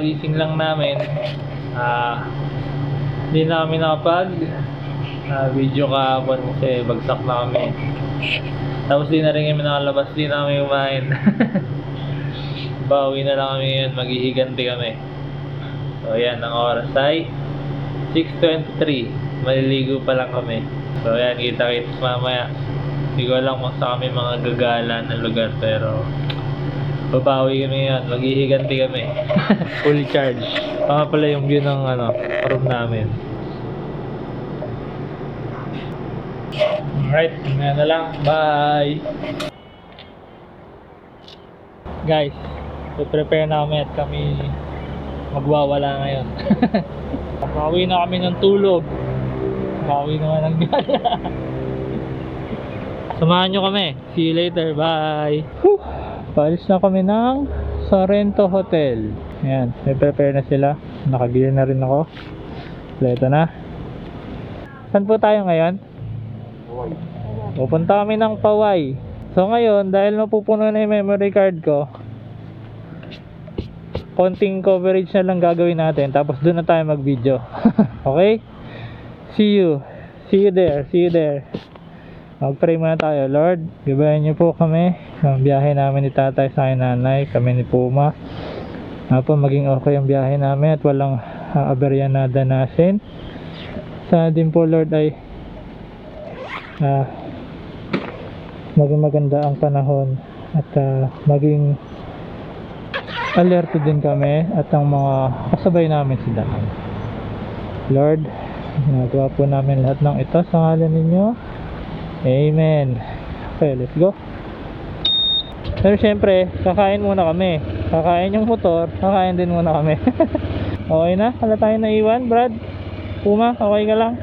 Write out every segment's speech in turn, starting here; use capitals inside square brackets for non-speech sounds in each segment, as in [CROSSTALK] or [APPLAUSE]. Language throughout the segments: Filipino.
kakagising lang namin. Ah, hindi na kami nakapag ah, video kahapon kasi bagsak na kami. Tapos di na rin kami nakalabas, di na kami kumain. [LAUGHS] Bawi na lang kami yun, maghihiganti kami. So yan, ang oras ay 6.23. Maliligo pa lang kami. So yan, kita-kits mamaya. Hindi ko alam kung saan kami mga gagala ng lugar pero babawi kami yan, maghihiganti kami. [LAUGHS] Full charge. Tama pala yung view ng ano, room namin. Alright, ngayon na lang. Bye! Guys, prepare na kami at kami magwawala ngayon. [LAUGHS] Bawi na kami ng tulog. Bawi naman ng gala. [LAUGHS] Samahan nyo kami. See you later. Bye! Whew! Paalis na kami ng Sorrento Hotel. Ayan, may prepare na sila. Nakagear na rin ako. Leto na. Saan po tayo ngayon? Pupunta kami ng Paway. So ngayon, dahil mapupuno na yung memory card ko, konting coverage na lang gagawin natin. Tapos doon na tayo mag-video. [LAUGHS] okay? See you. See you there. See you there. Mag-pray muna tayo. Lord, gabayan niyo po kami ng biyahe namin ni tatay sa nanay, kami ni Puma. Po maging okay ang biyahe namin at walang uh, aberya na danasin. Sana din po Lord ay ah, maging maganda ang panahon at ah, maging alerto din kami at ang mga kasabay namin sa daan. Lord, ginagawa po namin lahat ng ito sa ngalan ninyo. Amen. Okay, let's go. Pero syempre, kakain muna kami. Kakain yung motor, kakain din muna kami. [LAUGHS] okay na? Wala tayo na iwan, Brad? Puma, okay ka lang?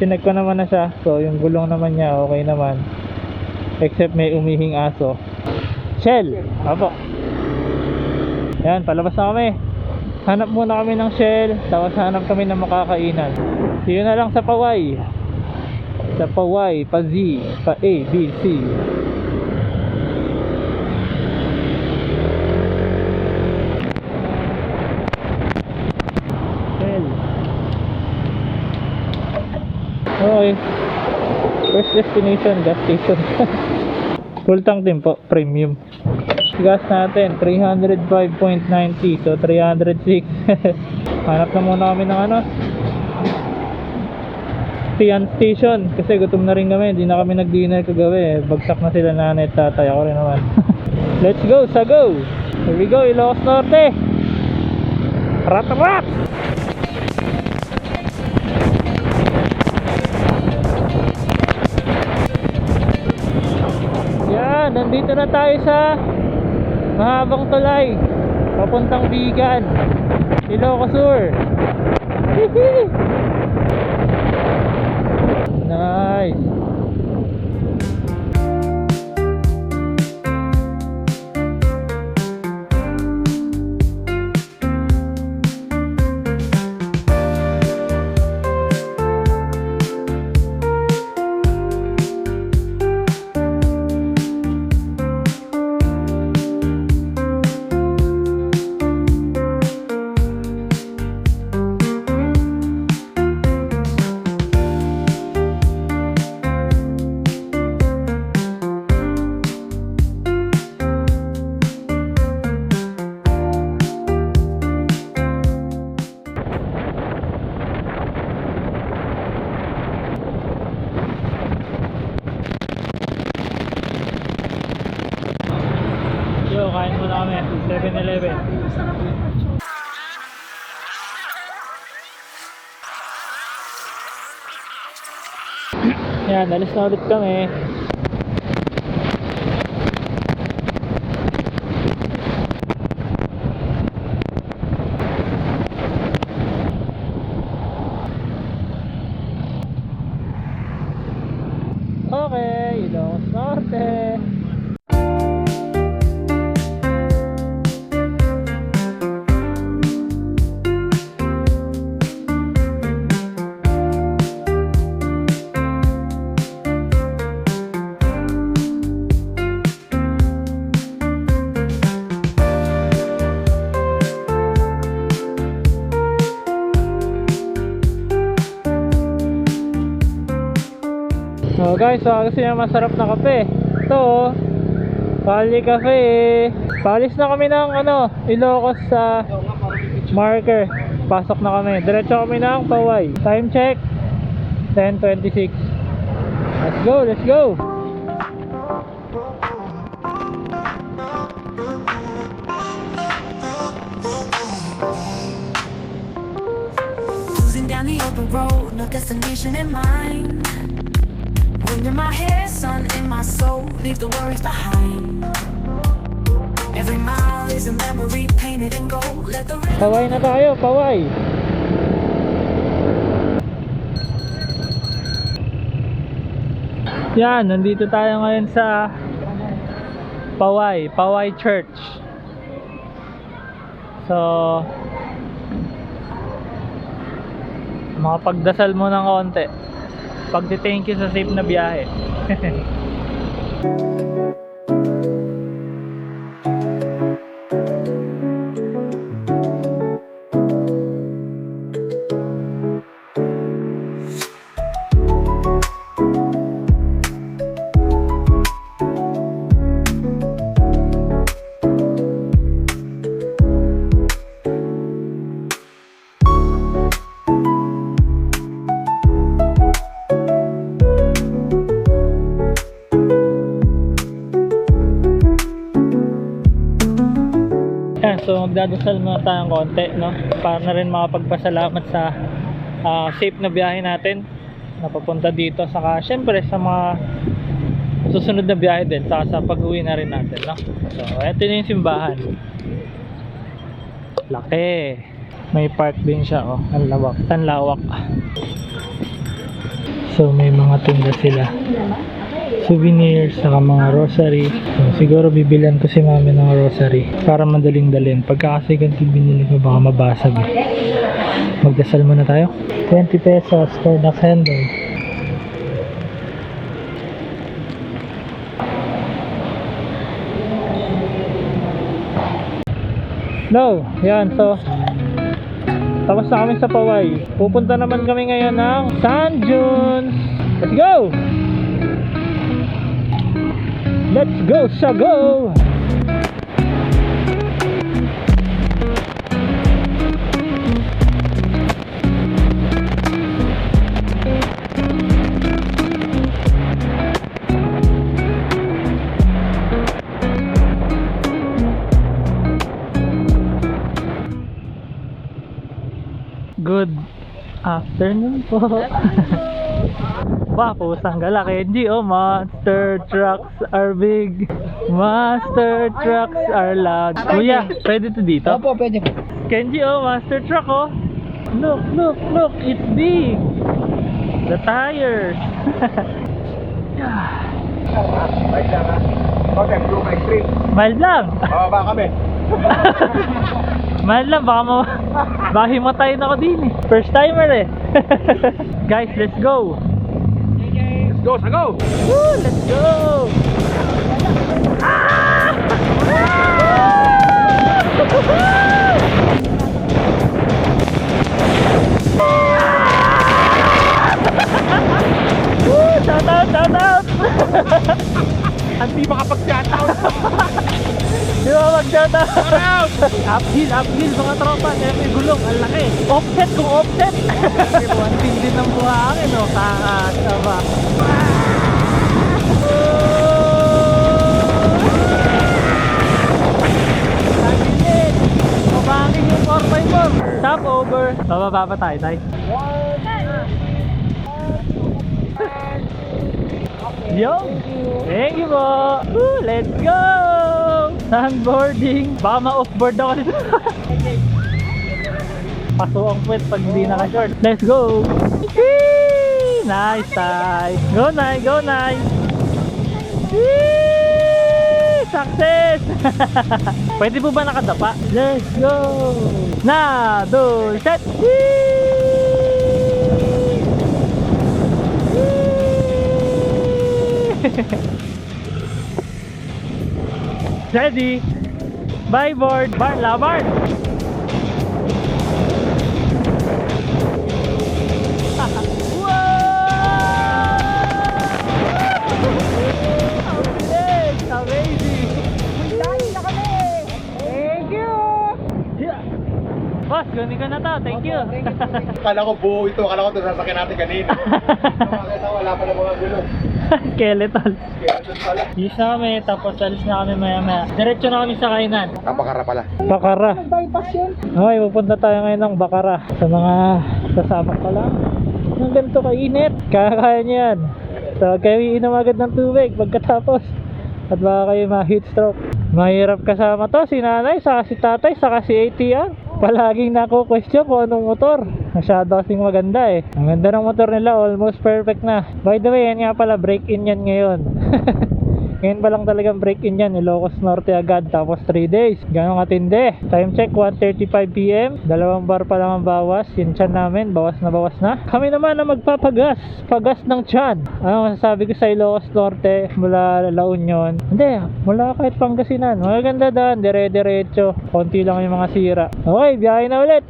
Sinag ko naman na siya. So, yung gulong naman niya, okay naman. Except may umihing aso. Shell! Apo. Yan, palabas na kami. Hanap muna kami ng shell, tapos hanap kami ng makakainan. See you na lang sa Paway. Sa Paway, pa Z, pa A, B, C. Shell. Okay. First destination, gas station. [LAUGHS] Full tank din po, premium. Gas natin, 305.90. So, 306. [LAUGHS] Hanap na muna kami ng ano. Station. Kasi gutom na rin kami. Hindi na kami nag-dinner kagabi. eh. Bagsak na sila nanay at tatay. Ako rin naman. [LAUGHS] Let's go, sa go! Here we go, Ilocos Norte! Rat rat! Yan, nandito na tayo sa mahabang tulay papuntang Bigan Ilocos Sur Hihi! Nice kami 7-Eleven Yan, alis na ulit kami Oh guys, so gusto niya masarap na kape. Ito oh. Pali Cafe. Palis na kami ng ano, Ilocos sa marker. Pasok na kami. Diretso kami ng Paway. Time check. 10.26. Let's go, let's go. Cruising down the open road, no destination in mind. Wind in my hair, sun in my soul, leave the worries behind. Every mile is a memory painted in gold. Let the Paway na tayo, paway. Yan, nandito tayo ngayon sa Paway, Paway Church. So, makapagdasal mo ng konti. Pagti-thank you sa safe na biyahe. [LAUGHS] so magdadasal muna tayong konti, no? Para na rin makapagpasalamat sa ah, safe na biyahe natin na papunta dito. Saka syempre sa mga susunod na biyahe din. Saka sa pag-uwi na rin natin, no? So, eto na yung simbahan. Laki. May park din siya, oh. Ang lawak. Ang lawak. So, may mga tinda sila souvenirs, saka mga rosary. So, siguro bibilan ko si mami ng rosary para madaling dalhin. Pagka kasi ganito binili ko, baka mabasag eh. Magdasal muna tayo. 20 pesos for the candle. No, yan, so tapos na kami sa Paway. Pupunta naman kami ngayon ng San Junes. Let's go! Let's go, Sago! Good afternoon po. [LAUGHS] Wow, pusang gala Kenji, oh, monster trucks are big, monster trucks are loud. Kuya, pwede to dito? Opo, pwede po. Kenji, oh, monster truck, oh. Look, look, look, it's big. The tires. Okay, blue bike trip. Mild lang. Bababa kami. [LAUGHS] Mild lang, baka mo, baka himatayin ako din eh. First timer eh. [LAUGHS] Guys, let's go. Let's go! Woo, let's go! Woo, shout out, shout out! [LAUGHS] Hindi makapag-shoutout. [LAUGHS] Di ba? Shoutout! Uphill, uphill mga tropa. May gulong, ang laki. Offset kung offset. Ang [LAUGHS] tindi ng buhangin, no? Kakasama. Tagilid. Mabangin yung 4x4. Stop over. Bababa pa tayo, tay. Yo! Thank you po! Woo, let's go! Sandboarding! Baka ma-offboard ako dito. [LAUGHS] Paso ang puwet pag hindi naka-short. Let's go! Whee! Nice, Tay! Go, Nay! Go, Nay! Whee! Success! [LAUGHS] Pwede po ba nakadapa? Let's go! Na, do, set! Whee! [LAUGHS] Ready? Bye board! Bar, labard! [LAUGHS] Boss, gawin ko na to. Thank you. [LAUGHS] Kala ko buo ito. Kala ko ito sasakyan natin kanina. [LAUGHS] Wala pa na mga gulo. [LAUGHS] Skeleton. Skeleton pala. Yes na kami, tapos alis na kami maya maya. Diretso na kami sa kainan. Napakara pala. Bakara. Okay, pupunta tayo ngayon ng Bakara. Sa mga kasama ko lang. Ang ganito kainit. Kakaya niyo yan. So, huwag kayo iinom agad ng tubig pagkatapos. At baka kayo ma-heat stroke. Mahirap kasama to, si nanay, saka si tatay, saka si ATR. Palaging nako-question kung anong motor. Masyado kasing maganda eh. Ang ganda ng motor nila, almost perfect na. By the way, yan nga pala, break-in yan ngayon. [LAUGHS] Ngayon pa lang talagang break-in yan, Ilocos Norte agad, tapos 3 days. Ganong katindi. Time check, 1.35pm. Dalawang bar pa lang ang bawas. Yung tiyan namin, bawas na bawas na. Kami naman ang magpapagas. Pagas ng tiyan. Ano masasabi ko sa Ilocos Norte, mula La Union. Hindi, mula kahit Pangasinan. Maganda daan, dire-diretso. Konti lang yung mga sira. Okay, biyahe na ulit.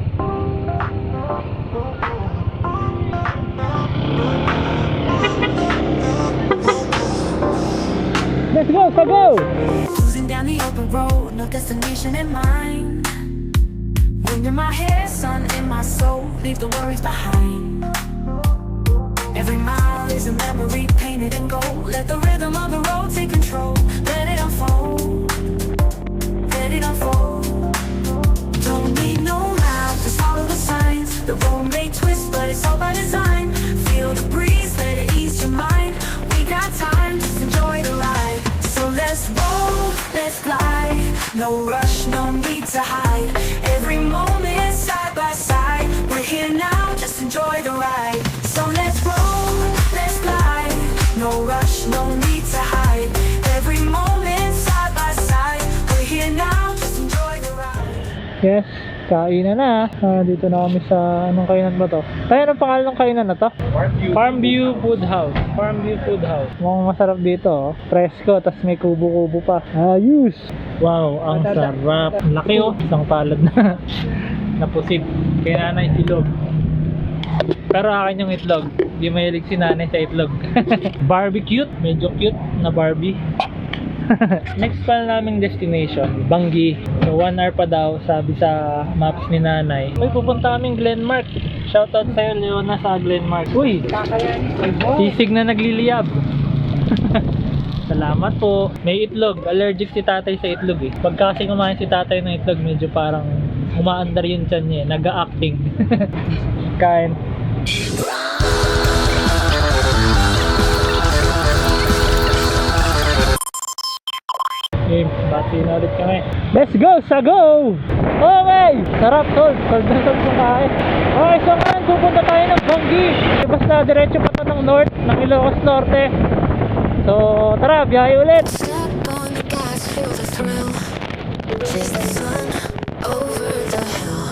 Let's go! Cruising down the open road, no destination in mind. When you're my head, sun in my soul, leave the worries behind. Every mile is a memory painted in gold. Let the rhythm of the road take control. Let No rush, no need to hide. Every moment side by side. We're here now, just enjoy the ride. So let's roll, let's fly. No rush, no need to hide. Every moment side by side. We're here now, just enjoy the ride. Yes, kainan na. Ah, dito na kami sa anong kainan ba to? Ay, anong pangalan ng kainan na to? Farm View Food House. Farm View Food House. Mukhang masarap dito. Oh. Presko, tas may kubo-kubo pa. Ayos! Wow, ang sarap. Laki oh. Isang palad na [LAUGHS] napusip. Kaya nanay silog. Pero akin yung itlog. Di mahilig si nanay sa itlog. [LAUGHS] Barbie cute. Medyo cute na Barbie. [LAUGHS] Next pa naming destination, Bangi. So, one hour pa daw, sabi sa maps ni nanay. Uy, pupunta kaming Glenmark. Shoutout sa'yo, Leona, sa Glenmark. Uy, sisig na nagliliyab. [LAUGHS] Salamat po. May itlog. Allergic si tatay sa itlog eh. Pag kasi kumain si tatay ng itlog, medyo parang umaandar yung tiyan niya eh. Nag-acting. [LAUGHS] Kain. Okay, bati na ulit kami. Let's go sa go! Okay! Sarap, tol. Sold na sold yung kain. Okay, so ngayon pupunta tayo ng Banggi. Basta diretso pa to ng north, ng Ilocos Norte. So, tara, biyahe ulit. On the sun over the hill.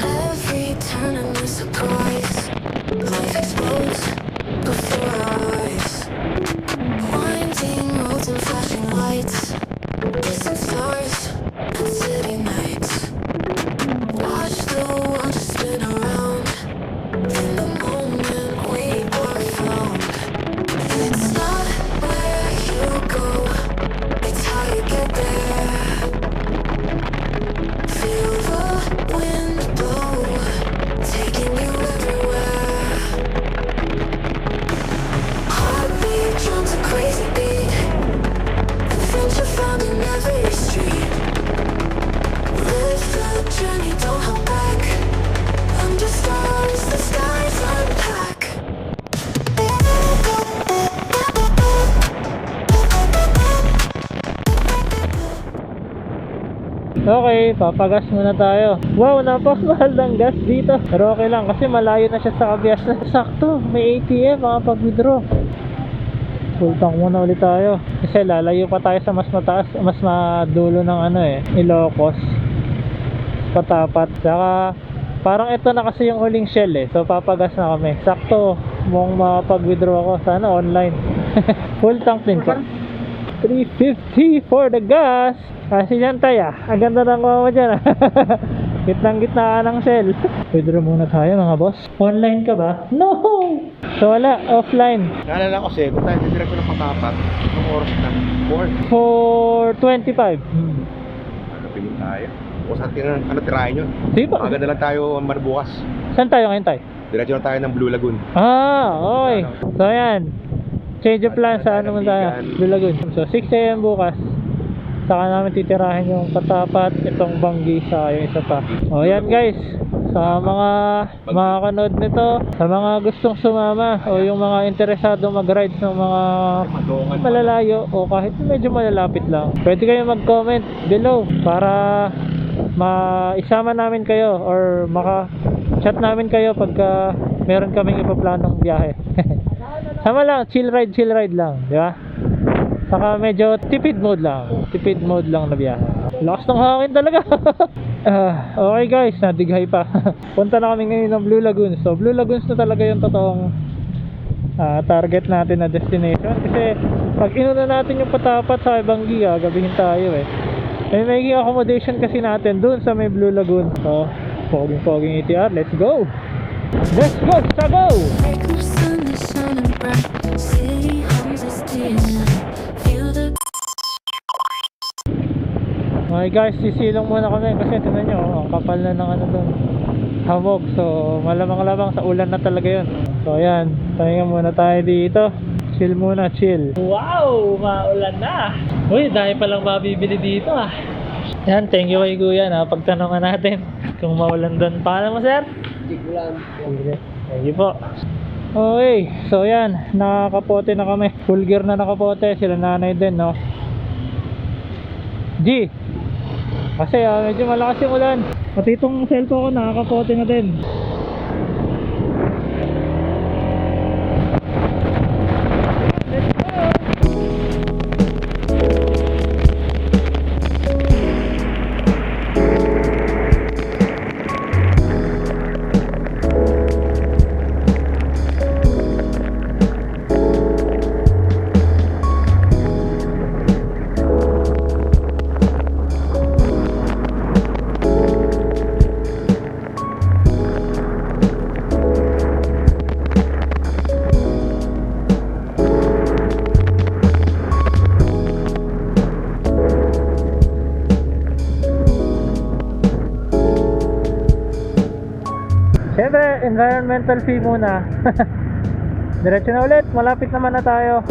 Every turn a new surprise. Life explodes before our eyes. Winding roads and flashing lights. This is Okay, papagas muna tayo. Wow, napakahal ng gas dito. Pero okay lang kasi malayo na siya sa kabias na [LAUGHS] sakto. May ATM, makapag-withdraw. Full tank muna ulit tayo. Kasi lalayo pa tayo sa mas mataas, mas madulo ng ano eh, Ilocos. Patapat. Saka parang ito na kasi yung huling shell eh. So papagas na kami. Sakto, mukhang makapag-withdraw ako. Sana online. [LAUGHS] Full tank din ko. 350 for the gas. Kasi yan tayo. Ang ganda ng mama dyan. ah. [LAUGHS] Gitnang gitna ng shell. Withdraw muna tayo mga boss. Online ka ba? No! So wala, offline. Naalala ko kasi, kung tayo diretso ng patapat, yung oras na 4. For 25. Hmm. Ano, pili tayo? Kung saan tira, ano tirahin nyo. Sige po. Maganda lang tayo bukas. Saan tayo ngayon tayo? Diretso na tayo ng Blue Lagoon. Ah, okay. So, ayan. Change of plan sa ano mo tayo. Blue Lagoon. So, 6 a.m. bukas. Saka namin titirahin yung katapat, itong banggi sa yung isa pa. O, yan guys. Sa mga makakanood nito, sa mga gustong sumama o yung mga interesado mag-ride ng mga malalayo o kahit medyo malalapit lang. Pwede kayo mag-comment below para maisama namin kayo or maka-chat namin kayo pagka meron kaming ipaplanong biyahe. [LAUGHS] Sama lang, chill ride, chill ride lang, di ba? Saka medyo tipid mode lang. Tipid mode lang na biyahe. Lakas ng hangin talaga. [LAUGHS] Ah, okay guys, nadighay pa. [LAUGHS] Punta na kami ngayon ng Blue Lagoon. So Blue Lagoons na talaga yung totoong ah, target natin na destination. Kasi pag inuna natin yung patapat sa Ibanggi, gabihin tayo eh. May making accommodation kasi natin dun sa may Blue Lagoon. So, poging-poging ETR, let's go! Let's go! Sa go! Okay guys, sisilong muna kami kasi tingnan nyo, oh, ang kapal na ng ano dun. Hamog, so malamang-lamang sa ulan na talaga yun. So ayan, tahinga muna tayo dito. Chill muna, chill. Wow! Maulan na! Uy, dahil palang mabibili dito ah. Yan, thank you kay Kuya na pagtanongan natin [LAUGHS] kung maulan doon. Paano mo sir? Sige. Thank you po. Okay, so yan, nakakapote na kami. Full gear na nakapote, sila nanay din, no? G! Kasi ah, medyo malakas yung ulan. Pati itong cellphone ko nakakapote na din. Environmental fee muna. [LAUGHS] Diretso na ulit, malapit naman na tayo.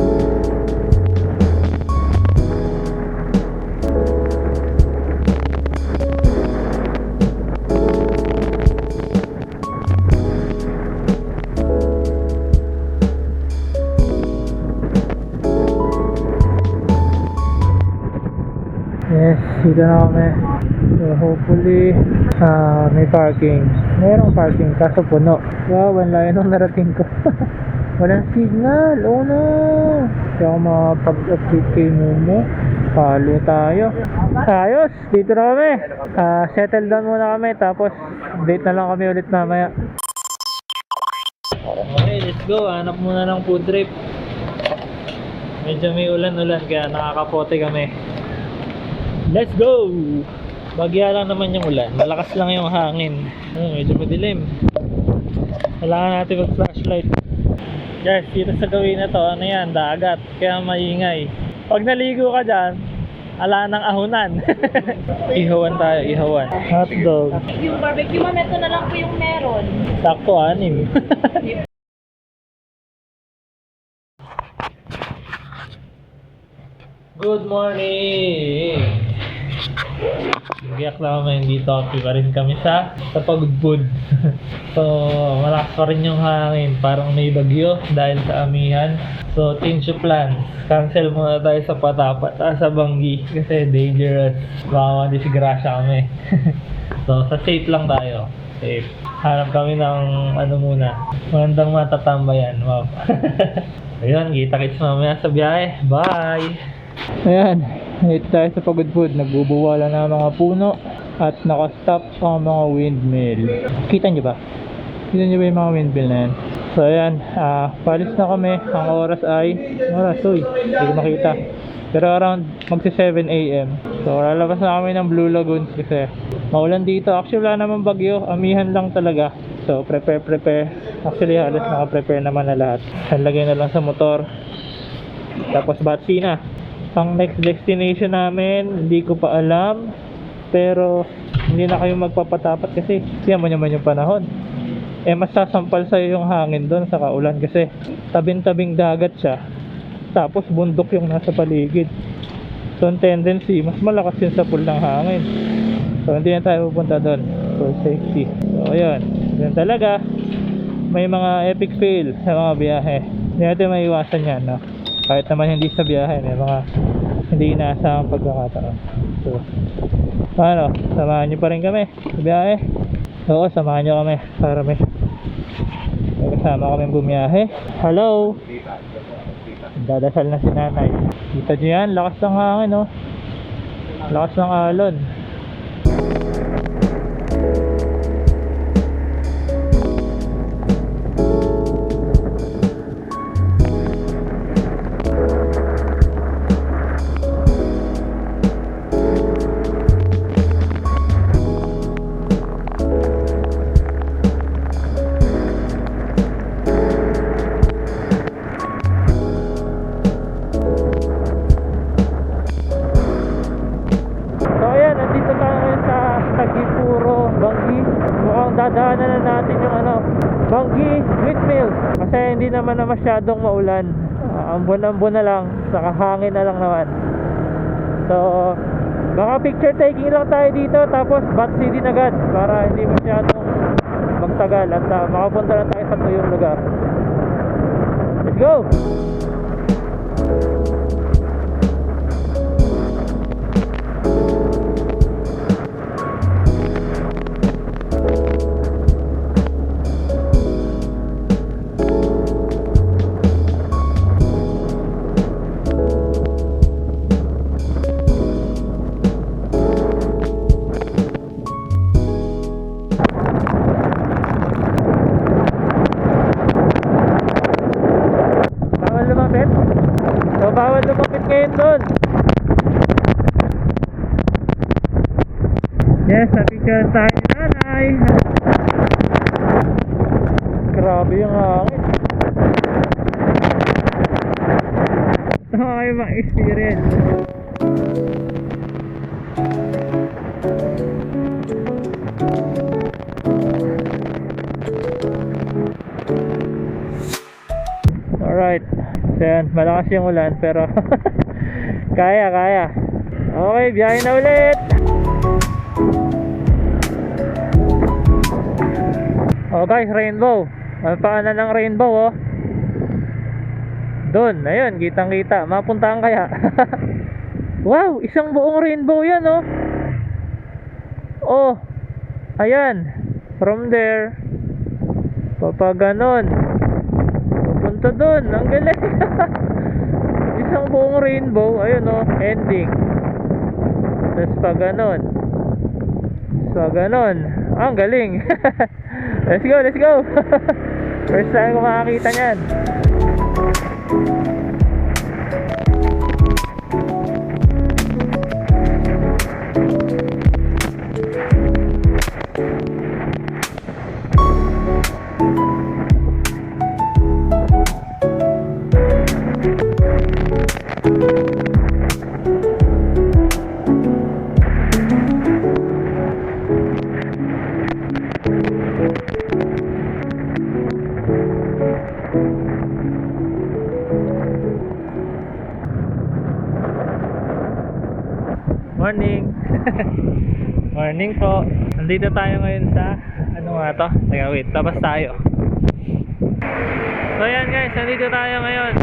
Yes, dito na kami. So hopefully, ah may parking. Merong parking, kaso puno. Wow, ang layo nung narating ko. [LAUGHS] Walang signal, oh no. Kaya ako makapag-update kay Momo. Palo tayo. Ayos, dito na kami. Ah, settle down muna kami, tapos date na lang kami ulit mamaya. Okay, let's go. Hanap muna ng food trip. Medyo may ulan-ulan kaya nakakapote kami. Let's go! Bagya lang naman yung ulan. Malakas lang yung hangin. Oh, medyo madilim. Kailangan natin mag-flashlight. Guys, dito sa gawin na to, ano yan, dagat. Kaya maingay. Pag naligo ka dyan, ala ng ahunan. [LAUGHS] ihawan tayo, ihawan. Hotdog. Yung barbecue ma'am, ito na lang po yung meron. Sakto, anim. [LAUGHS] Good morning! Biyak na kami, hindi topi pa rin kami sa, sa pagudbud. [LAUGHS] so, malakas pa rin yung hangin. Parang may bagyo dahil sa amihan. So, change of plan. Cancel muna tayo sa patapat, ah, sa banggi. Kasi dangerous. Baka disgrasya kami. [LAUGHS] so, sa safe lang tayo. Safe. Hanap kami ng ano muna. Magandang matatambayan. Wow. [LAUGHS] Ayun, kita-kits mamaya sa biyahe. Bye! Ayan, dito tayo sa pagod food. Nagbubuwala na ang mga puno at nakastop ang mga windmill. Kita nyo ba? Kita nyo ba yung mga windmill na yan? So ayan, ah, palis na kami. Ang oras ay, oras, uy, hindi ko makita. Pero around magsi 7 a.m. So lalabas na kami ng Blue Lagoon kasi maulan dito. Actually wala naman bagyo, amihan lang talaga. So prepare, prepare. Actually halos naka-prepare naman na lahat. Lagay na lang sa motor. Tapos batsi na. Ang next destination namin, hindi ko pa alam. Pero hindi na kayo magpapatapat kasi siya mo naman yung panahon. Eh mas sasampal sa'yo yung hangin doon sa kaulan kasi tabing-tabing dagat siya tapos bundok yung nasa paligid. So ang tendency mas malakas yun sa pool ng hangin. So hindi na tayo pupunta doon for safety. So ayun. Yun talaga. May mga epic fail sa mga biyahe. Hindi natin maiwasan yan no? Kahit naman hindi sa biyahe may mga hindi inaasahang pagkakataon. So paano samahan nyo pa rin kami sa biyahe. Oo samahan nyo kami para may may kasama kami bumiyahe. Hello? Dadasal na si nanay. Kita nyo yan lakas ng hangin no lakas ng alon masyadong maulan. Uh, ambon-ambon na lang, saka hangin na lang naman. So, baka picture taking lang tayo dito tapos Bat City na agad para hindi masyadong magtagal at uh, makapunta na tayo sa tuyong lugar. Let's go! Yung ulan pero [LAUGHS] kaya, kaya. Okay, biyahe na ulit. Oh guys, rainbow. Ang paanan ng rainbow oh. Doon, ayun, kitang kita. Mapuntahan kaya. [LAUGHS] wow, isang buong rainbow yan oh. Oh, ayan. From there, papa ganon. Papunta doon, ang galing. [LAUGHS] isang buong rainbow, ayun oh, ending. Tapos pa ganon. So ganon. Ah, ang galing. [LAUGHS] let's go, let's go. [LAUGHS] First time ko makakita niyan. Nandito tayo ngayon sa ano nga to? Teka wait, labas tayo. So ayan guys, nandito tayo ngayon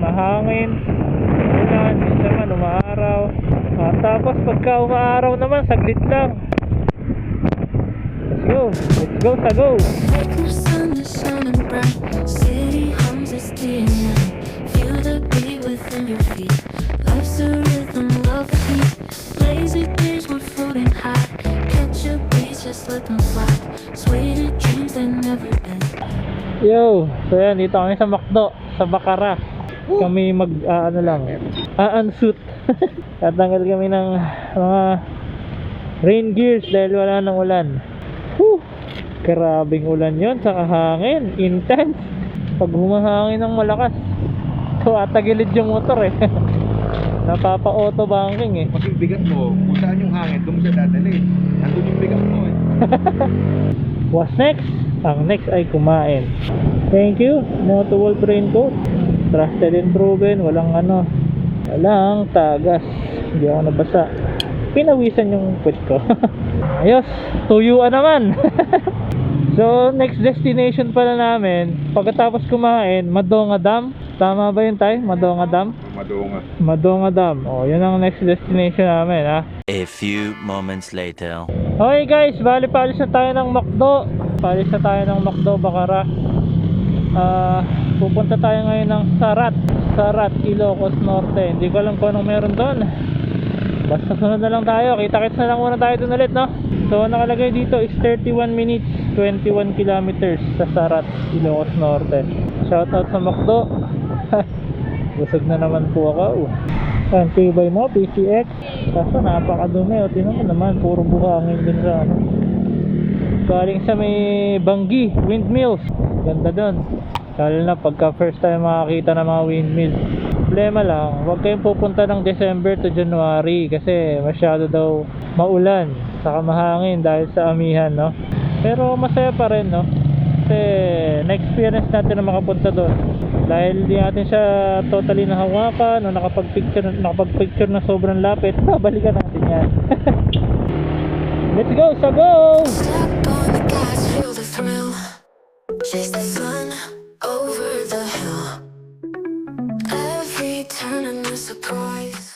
mahangin, ulan, minsan naman umaaraw. At tapos pagka umaaraw naman, saglit lang. Let's go, let's go, sa go. Life's a rhythm, love heat. Lazy days we're floating high. Catch a breeze, just let them fly. Sway to dreams that never end. Yo, so yan, dito kami sa McDo, sa Bakara. Kami mag, ah, ano lang, a-unsuit. [LAUGHS] Tatanggal kami ng mga rain gears dahil wala nang ulan. Whew! Karabing ulan yon sa hangin, intense. Pag humahangin ng malakas, tumatagilid yung motor eh. [LAUGHS] Napapa-auto banking eh. Pag yung bigat mo, kung saan yung hangin, doon siya dadali. Nandun yung bigat mo eh. [LAUGHS] What's next? Ang next ay kumain. Thank you, Moto Wolf Raincoat. Trusted and proven, walang ano, walang tagas. Hindi ako nabasa. Pinawisan yung puwet ko. [LAUGHS] Ayos, tuyuan naman. [LAUGHS] so, next destination pala namin, pagkatapos kumain, Madonga Dam. Tama ba yun tayo? Madonga Dam? Madunga. Madonga Dam. O, yun ang next destination namin, ha? A few moments later. Okay guys, bali palis na tayo ng McDo. Palis na tayo ng McDo Bakara. Ah, pupunta tayo ngayon ng Sarat. Sarat, Ilocos Norte. Hindi ko alam kung anong meron doon. Basta sunod na lang tayo. Kita-kits na lang muna tayo doon ulit, no? So, nakalagay dito is 31 minutes, 21 kilometers sa Sarat, Ilocos Norte. Shoutout sa McDo. [LAUGHS] Busog na naman po ako. Ang tibay mo, PCX. Kaso napakadumi. O, tinan mo naman, puro buhangin din sa ano. Galing sa may Banggi, windmills. Ganda doon. Lalo na pagka first time makakita ng mga windmills. Problema lang, huwag kayong pupunta ng December to January kasi masyado daw maulan saka mahangin dahil sa amihan, no? Pero masaya pa rin, no? Kasi na-experience natin na makapunta doon. Dahil di natin siya totally nahawakan o nakapag-picture, nakapag-picture na sobrang lapit, [LAUGHS] babalikan natin yan. [LAUGHS] Let's go, sa go! Chase the sun over the hill. Every turn a new surprise.